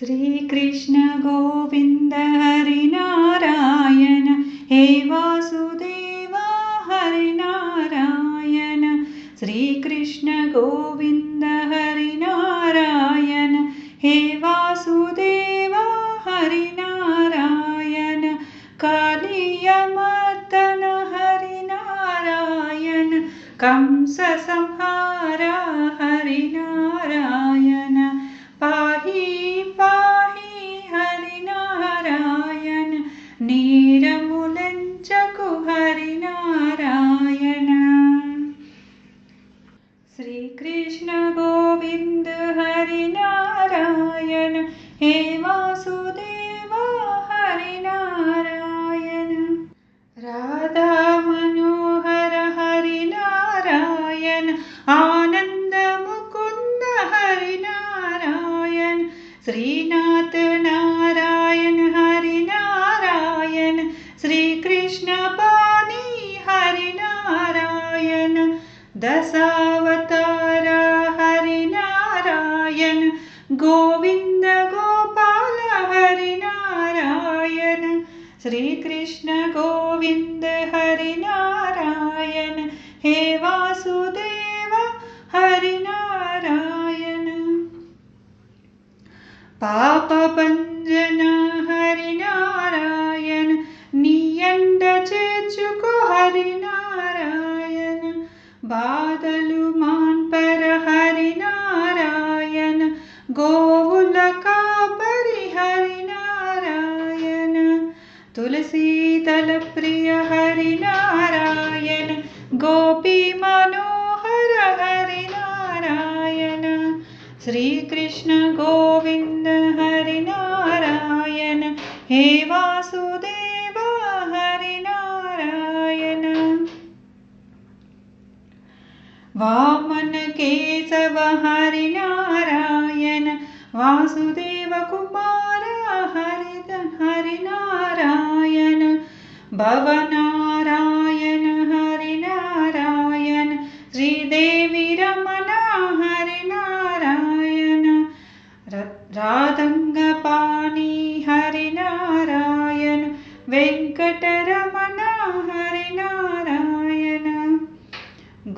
श्रीकृष्ण गोविन्द हरिनारायण हे वासुदेव हरिनारायण। श्रीकृष्ण गोविन्द हरिनारायण हे वासुदेव हरिनारायण। कालीयमर्दन हरिनारायण कंससंहार हरिनारायण पाहि श्रीनाथ नारायण हरिनारायण श्रीकृष्ण पाणि हरिनारायण दशावतार हरिनारायण गोविन्द गोपाल हरिनारायण श्रीकृष्ण गोविन्द हरिनारायण हरि नारायण हरिनारायण बादलु मान्पर हरिनारायण हरि नारायण हरिनारायण का परि गोपी श्रीकृष्ण गोविन्द हरिनारायण हे वासुदेव हरिनारायण। वामन केशव हरिनारायण वासुदेव कुमार हरिद हरिनारायण भवनारायण हरिनारायण श्रीदेवी राधङ्गपाणि हरिनारायण वेङ्कटरमण हरिनारायण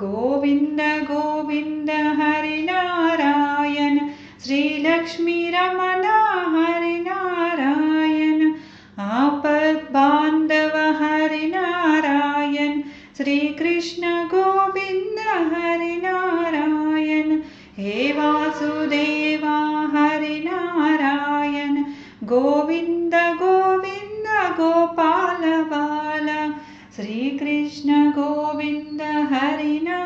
गोविन्द गोविन्द हरिनारायण श्रीलक्ष्मीरमण गोविन्द गोविन्द गोपाल बाल श्रीकृष्ण गोविन्द हरिना